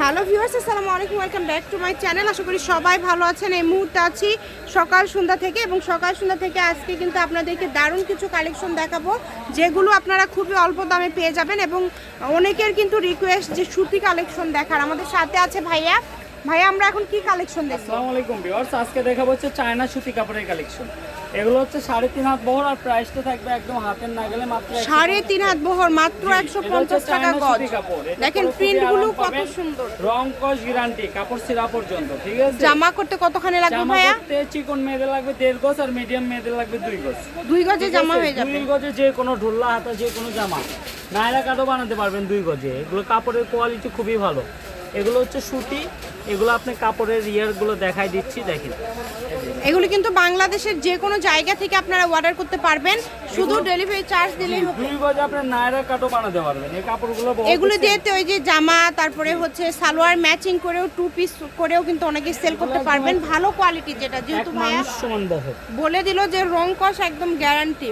Hello viewers, আসসালামু আলাইকুম, welcome back to my channel. আশা করি সবাই ভালো আছেন। এই মুহূর্তে আছি সকাল সন্ধ্যা থেকে এবং সকাল সন্ধ্যা থেকে আজকে কিন্তু আপনাদেরকে দারুণ কিছু কালেকশন দেখাবো, যেগুলো আপনারা খুবই অল্প দামে পেয়ে যাবেন এবং অনেকের কিন্তু রিকোয়েস্ট যে সুতি কালেকশন দেখার। আমাদের সাথে আছে ভাইয়া। ভাইয়া আমরা এখন কি কালেকশন দেখব? আসসালামু আলাইকুম ভিউয়ার্স আজকে দেখাবো হচ্ছে চায়না সুতি কাপড়ের কালেকশন এগুলো হচ্ছে সাড়ে তিন হাত বহর আর প্রাইসটা থাকবে একদম হাতের নাগালে মাত্র 150 সাড়ে তিন হাত বহর মাত্র একশো পঞ্চাশ টাকা গজ। দেখেন পরে খুবই প্রিন্টগুলো আরাম কত সুন্দর। রং কস গ্যারান্টি কাপড় সিরা পর্যন্ত ঠিক আছে? জামা করতে কতখানি লাগবে জামা ভাইয়া? করতে চিকন মেয়েদের লাগবে দেড় গজ আর মিডিয়াম মেয়েদের লাগবে দুই গজ। দুই গজে জামা? হয়ে যাবে। দুই গজে যে কোনো ঢোল্লা হাতা যে কোনো জামা। নায়রা কাটও বানাতে পারবেন দুই গজে। এগুলো কাপড়ের কোয়ালিটি খুবই ভালো। এগুলো হচ্ছে সুতি এগুলো আপনি কাপড়ের ইয়ারগুলো দেখাই দিচ্ছি দেখেন। এগুলো কিন্তু বাংলাদেশের যে কোনো জায়গা থেকে আপনারা অর্ডার করতে পারবেন। শুধু ডেলিভারি চার্জ দিলেই হবে। দুই গজে আপনি নায়রা কাটও বানাতে পারবেন। এই কাপড়গুলো এগুলো দিয়ে তো ওই যে জামা তারপরে হচ্ছে সালোয়ার ম্যাচিং করেও টু পিস করেও কিন্তু অনেকে সেল করতে পারবেন। ভালো কোয়ালিটি যেটা যেহেতু ভাইয়া বলে দিল যে রং কস একদম গ্যারান্টি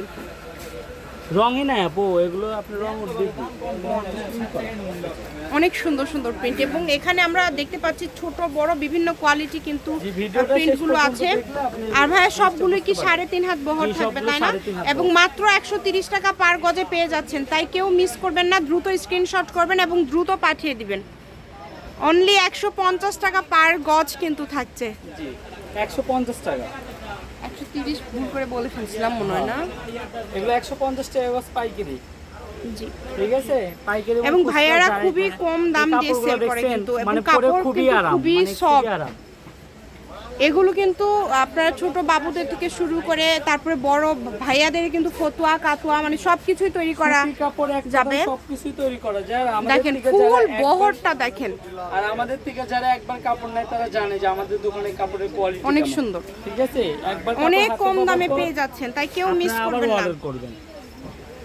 রঙই নাই আপু এগুলো আপনি রং উঠবে অনেক সুন্দর সুন্দর প্রিন্ট এবং এখানে আমরা দেখতে পাচ্ছি ছোট বড় বিভিন্ন কোয়ালিটি কিন্তু প্রিন্টগুলো আছে। আর ভাইয়া সবগুলোই কি সাড়ে তিন হাত বহর থাকবে তাই না? এবং মাত্র একশো তিরিশ টাকা পার গজে পেয়ে যাচ্ছেন। তাই কেউ মিস করবেন না দ্রুত স্ক্রিনশট করবেন এবং দ্রুত পাঠিয়ে দিবেন। অনলি একশো পঞ্চাশ টাকা পার গজ কিন্তু থাকছে। একশো পঞ্চাশ টাকা। তিরিশ ভুল করে বলে ফেলছিলাম মনে হয় না? এগুলো একশো পঞ্চাশ টাকা পাইকারি। জি। ঠিক আছে? পাইকারি এবং ভাইয়ারা খুবই কম দাম দিয়ে সেল করে কিন্তু মানে কাপড় খুবই আরাম খুবই মানে সফট। আরাম। এগুলো কিন্তু আপনারা ছোট বাবুদের থেকে শুরু করে তারপরে বড় ভাইয়াদের কিন্তু ফতুয়া কাতুয়া মানে সবকিছুই তৈরি করা যাবে। সবকিছুই তৈরি করা। যায় আমাদের দেখেন ফুল বহরটা দেখেন। আর আমাদের থেকে যারা একবার কাপড় নেয় তারা জানে যে আমাদের দোকানে কাপড়ের কোয়ালিটি অনেক সুন্দর। ঠিক আছে? একবার অনেক কম দামে পেয়ে যাচ্ছেন তাই কেউ মিস করবেন না। করবেন।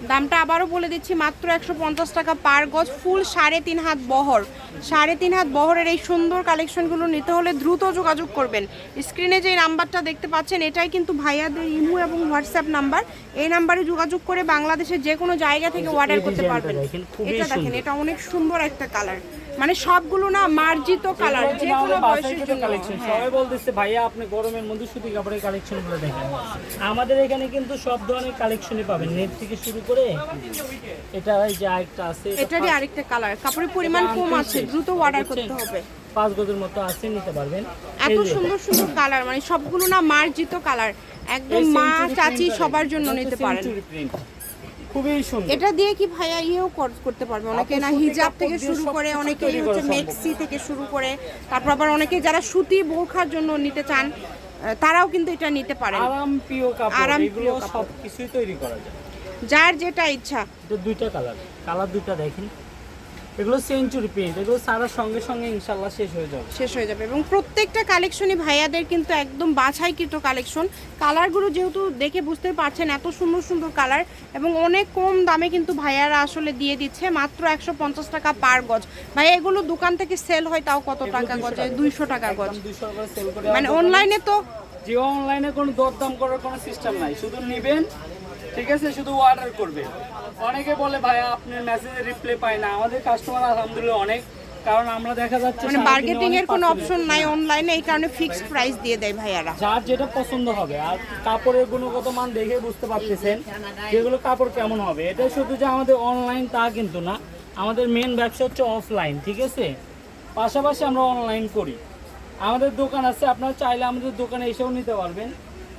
দামটা আবারও বলে দিচ্ছি মাত্র একশো পঞ্চাশ টাকা পার গজ ফুল সাড়ে তিন হাত বহর। সাড়ে তিন হাত বহরের এই সুন্দর কালেকশনগুলো নিতে হলে দ্রুত যোগাযোগ করবেন। স্ক্রিনে যে নাম্বারটা দেখতে পাচ্ছেন এটাই কিন্তু ভাইয়াদের ইমো এবং হোয়াটসঅ্যাপ নাম্বার। এই নাম্বারে যোগাযোগ করে বাংলাদেশের যে কোনো জায়গা থেকে অর্ডার করতে পারবেন। এটা দেখেন এটা অনেক সুন্দর একটা কালার মানে সবগুলো না মার্জিত কালার যে কোনো বয়সের জন্য। কালেকশন হ্যাঁ। সবাই বলতেছে ভাইয়া আপনি গরমের মধ্যে সুতি কাপড়ের কালেকশনগুলো দেখেন। আমাদের এখানে কিন্তু সব ধরনের কালেকশনই পাবেন। নেট থেকে শুরু করে এটা এই যে আরেকটা আছে এটা এটারই আরেকটা কালার কাপড়ের পরিমাণ কম আছে দ্রুত অর্ডার করতে হবে। পাঁচ গজের মতো আছে নিতে পারবেন। এত সুন্দর সুন্দর কালার মানে সবগুলো না মার্জিত কালার একদম মা চাচি সবার জন্য নিতে পারেন। খুবই সুন্দর। এটা দিয়ে কি ভাইয়া ইয়েও করতে পারবে? অনেকে না হিজাব থেকে শুরু করে অনেকে হচ্ছে মেক্সি থেকে শুরু করে তারপর আবার অনেকে যারা সুতি বোরখার জন্য নিতে চান তারাও কিন্তু এটা নিতে পারে আরাম প্রিয় কাপড় এগুলো সব। কিছুই তৈরি করা যায়। যার যেটা ইচ্ছা। দুইটা কালার কালার দুইটা দেখেন। এগুলো সেঞ্চুরি প্রিন্ট এগুলো সারার সঙ্গে সঙ্গে ইনশাল্লাহ শেষ হয়ে যাবে। শেষ হয়ে যাবে এবং প্রত্যেকটা কালেকশনই ভাইয়াদের কিন্তু একদম বাছাইকৃত কালেকশন কালারগুলো যেহেতু দেখে বুঝতে পারছেন এত সুন্দর সুন্দর কালার এবং অনেক কম দামে কিন্তু ভাইয়ারা আসলে দিয়ে দিচ্ছে মাত্র একশো পঞ্চাশ টাকা পার গজ। ভাইয়া এগুলো দোকান থেকে সেল হয় তাও কত টাকা গজে? দুইশো টাকা গজ। মানে অনলাইনে তো যে অনলাইনে কোনো দরদাম করার কোনো সিস্টেম নাই। শুধু নেবেন ঠিক আছে শুধু অর্ডার করবে। অনেকে বলে ভাই আপনার মেসেজে রিপ্লাই পায় না। আমাদের কাস্টমার আলহামদুলিল্লাহ অনেক কারণ আমরা দেখা যাচ্ছে মানে মার্কেটিং এর কোনো অপশন নাই অনলাইনে এই কারণে ফিক্সড প্রাইস দিয়ে দেয় ভাইয়ারা। যার যেটা পছন্দ হবে আর কাপড়ের গুণগত মান দেখে বুঝতে পারতেছেন যেগুলো কাপড় কেমন হবে। এটা শুধু যে আমাদের অনলাইন তা কিন্তু না আমাদের মেন ব্যবসা হচ্ছে অফলাইন ঠিক আছে? পাশাপাশি আমরা অনলাইন করি। আমাদের দোকান আছে আপনারা চাইলে আমাদের দোকানে এসেও নিতে পারবেন।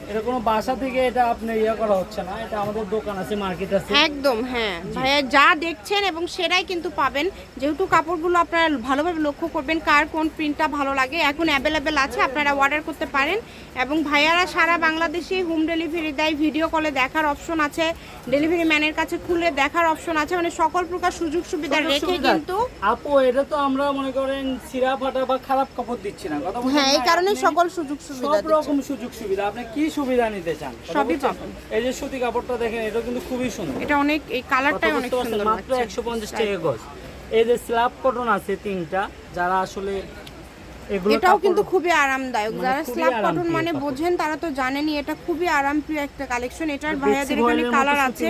এটা কোনো বাসা থেকে এটা আপনি ইয়ে করা হচ্ছে না এটা আমাদের দোকান আছে মার্কেট আছে। একদম হ্যাঁ। ভাইয়া যা দেখছেন এবং সেটাই কিন্তু পাবেন যেহেতু কাপড়গুলো আপনারা ভালোভাবে লক্ষ্য করবেন কার কোন প্রিন্টটা ভালো লাগে এখন অ্যাভেলেবেল আছে আপনারা অর্ডার করতে পারেন। এবং ভাইয়ারা সারা বাংলাদেশে হোম ডেলিভারি দেয় ভিডিও কলে দেখার অপশন আছে ডেলিভারি ম্যানের কাছে খুলে দেখার অপশন আছে মানে সকল প্রকার সুযোগ সুবিধা রেখে কিন্তু আপু এটা তো আমরা মনে করেন সিরা ফাটা বা খারাপ কাপড় দিচ্ছি না হ্যাঁ এই? কারণে সকল সুযোগ সুবিধা সব রকম সুযোগ সুবিধা আপনি কি সুবিধা নিতে চান সবই? পাবেন। এই যে সুতি কাপড়টা দেখেন এটা কিন্তু খুবই সুন্দর এটা অনেক এই কালারটাই অনেক সুন্দর মাত্র লাগছে। একশো পঞ্চাশ টাকা গজ এই যে স্ল্যাব কটন আছে তিনটা যারা আসলে এটাও কিন্তু খুবই আরামদায়ক। মানে যারা স্ল্যাব কটন মানে বোঝেন তারা তো জানেনই এটা খুবই আরামপ্রিয় একটা কালেকশন এটার ভাইয়াদের এখানে কালার আছে।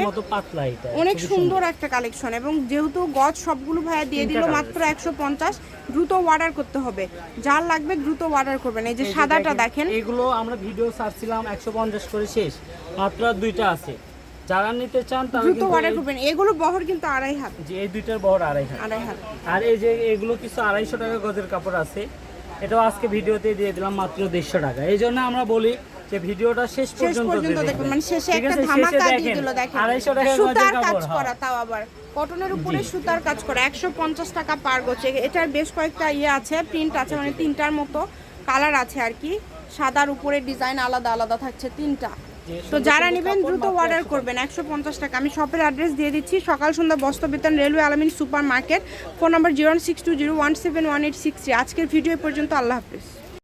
অনেক সুন্দর। একটা কালেকশন এবং যেহেতু গজ সবগুলো ভাইয়া দিয়ে দিল মাত্র একশো পঞ্চাশ দ্রুত অর্ডার করতে হবে। যার লাগবে দ্রুত অর্ডার করবেন। এই যে সাদাটা দেখেন এগুলো আমরা ভিডিও ছাড়ছিলাম একশো পঞ্চাশ করে শেষ। মাত্র দুইটা আছে। যারা নিতে চান তারা দ্রুত কিন্তু অর্ডার করবেন। এগুলো বহর কিন্তু আড়াই হাত। যে এই দুইটার বহর আড়াই হাত। আড়াই হাত। আর এই যে এগুলো কিছু আড়াইশো টাকা গজের কাপড় আছে। এটাও আজকে ভিডিওতে দিয়ে দিলাম মাত্র দেড়শো টাকা। এই জন্য আমরা বলি যে ভিডিওটা শেষ পর্যন্ত দেখবেন। মানে শেষে একটা ধামাকা দিয়ে দেখেন, দিল দেখেন। আড়াইশো টাকা সুতার কাজ হ্যাঁ। করা তাও আবার। কটনের উপরে সুতার কাজ করা একশো পঞ্চাশ টাকা পার গোছে। এটার বেশ কয়েকটা ইয়ে আছে প্রিন্ট আছে মানে তিনটার মতো কালার আছে আর কি। সাদার উপরে ডিজাইন আলাদা আলাদা থাকছে তিনটা। তো যারা নেবেন দ্রুত অর্ডার করবেন একশো পঞ্চাশ টাকা। আমি শপের অ্যাড্রেস দিয়ে দিচ্ছি সকাল সন্ধ্যা বস্ত্র বেতন railway Alamin super market phone number zero six two zero one seven one eight six three আজকের ভিডিও পর্যন্ত আল্লাহ হাফিজ।